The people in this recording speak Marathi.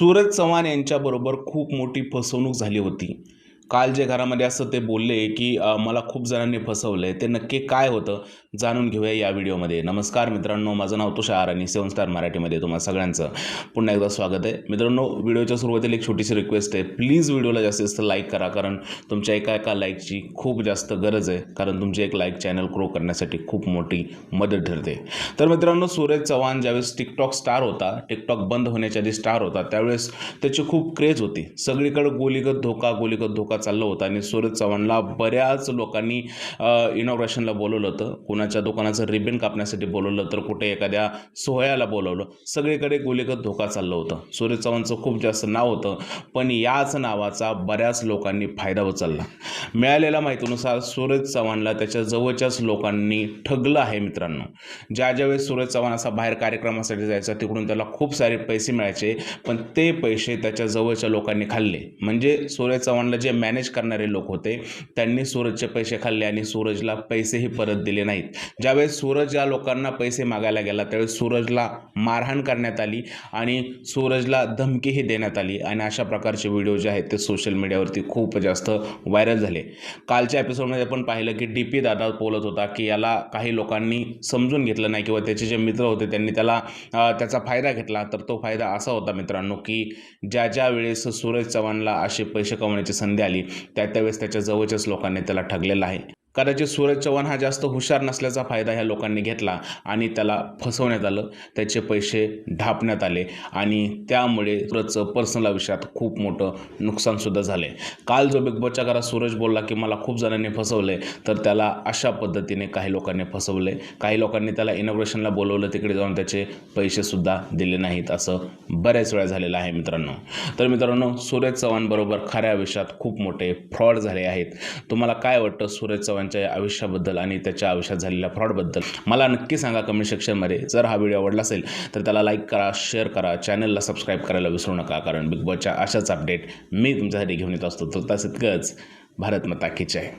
सूरज चव्हाण यांच्याबरोबर खूप मोठी फसवणूक झाली होती. काल जे घरामध्ये असं ते बोलले की मला खूप जणांनी फसवलं आहे ते नक्की काय होतं जाणून घेऊया या व्हिडिओमध्ये. नमस्कार मित्रांनो माझं नाव तुषार आणि सेवन स्टार मराठीमध्ये तुम्हाला सगळ्यांचं पुन्हा एकदा स्वागत आहे. मित्रांनो व्हिडिओच्या सुरुवातीला एक छोटीशी रिक्वेस्ट आहे. प्लीज व्हिडिओला जास्तीत जास्त लाईक करा कारण तुमच्या एका एका लाईकची खूप जास्त गरज आहे कारण तुमची एक लाईक चॅनल ग्रो करण्यासाठी खूप मोठी मदत ठरते. तर मित्रांनो सूरज चव्हाण ज्यावेळेस टिकटॉक स्टार होता टिकटॉक बंद होण्याच्या आधी स्टार होता त्यावेळेस त्याची खूप क्रेज होती. सगळीकडे गोलीगत धोका गोलीगत धोका चाललं होता आणि सूरज चव्हाणला बऱ्याच लोकांनी इनॉग्रेशनला बोलवलं होतं. कुणाच्या दुकानाचं रिबन कापण्यासाठी बोलवलं तर कुठे एखाद्या सोहळ्याला बोलवलं. सगळीकडे गोलीगत धोका चाललं होतं. सूरज चव्हाणचं खूप जास्त नाव होतं पण याच नावाचा बऱ्याच लोकांनी फायदा उचलला. मिळालेल्या माहितीनुसार सूरज चव्हाणला त्याच्या जवळच्याच लोकांनी ठगलं आहे मित्रांनो. ज्या ज्यावेळेस सूरज चव्हाण असा बाहेर कार्यक्रमासाठी जायचा तिकडून त्याला खूप सारे पैसे मिळायचे पण ते पैसे त्याच्या जवळच्या लोकांनी खाल्ले. म्हणजे सूरज चव्हाणला जे मॅनेज करणारे लोक होते. त्यांनी सूरजचे पैसे खाल्ले आणि सूरजला पैसेही परत दिले नाहीत. ज्यावेळेस सूरज या लोकांना पैसे मागायला गेला त्यावेळेस सूरजला मारहाण करण्यात आली आणि सूरजला धमकीही देण्यात आली आणि अशा प्रकारचे व्हिडिओ जे आहेत ते सोशल मीडियावरती खूप जास्त व्हायरल झाले. कालच्या एपिसोडमध्ये आपण पाहिलं की डी पी दादा बोलत होता की याला काही लोकांनी समजून घेतलं नाही किंवा त्याचे जे मित्र होते त्यांनी त्याला त्याचा फायदा घेतला. तर तो फायदा असा होता मित्रांनो की ज्या ज्या वेळेस सूरज चव्हाणला असे पैसे कमवण्याची संधी आली त्यावेळेस त्याच्या जवळच्याच लोकांनी त्याला ठगलेला आहे. कदाचित सूरज चव्हाण हा जास्त हुशार नसल्याचा फायदा ह्या लोकांनी घेतला आणि त्याला फसवण्यात आलं त्याचे पैसे ढापण्यात आले आणि त्यामुळे सूरजचं पर्सनल आयुष्यात खूप मोठं नुकसानसुद्धा झाले. काल जो बिग बॉसच्या घरात सूरज बोलला की मला खूप जणांनी फसवलं आहे तर त्याला अशा पद्धतीने काही लोकांनी फसवलं आहे काही लोकांनी त्याला इनॉग्रेशनला बोलवलं तिकडे जाऊन त्याचे पैसेसुद्धा दिले नाहीत असं बऱ्याच वेळा झालेलं आहे मित्रांनो. तर मित्रांनो सूरज चव्हाणबरोबर खऱ्या आयुष्यात खूप मोठे फ्रॉड झाले आहेत. तुम्हाला काय वाटतं सूरज चव्हाण चव्हाणच्या आयुष्याबद्दल आणि त्याच्या आयुष्यात झालेल्या फ्रॉडबद्दल मला नक्की सांगा कमेंट सेक्शनमध्ये जर हा व्हिडिओ आवडला असेल तर त्याला लाईक करा शेअर करा चॅनलला सबस्क्राईब करायला विसरू नका कारण बिग बॉसच्या अशाच अपडेट मी तुमच्यासाठी घेऊन येत असतो. तर तसं इतकंच भारत माता की जय.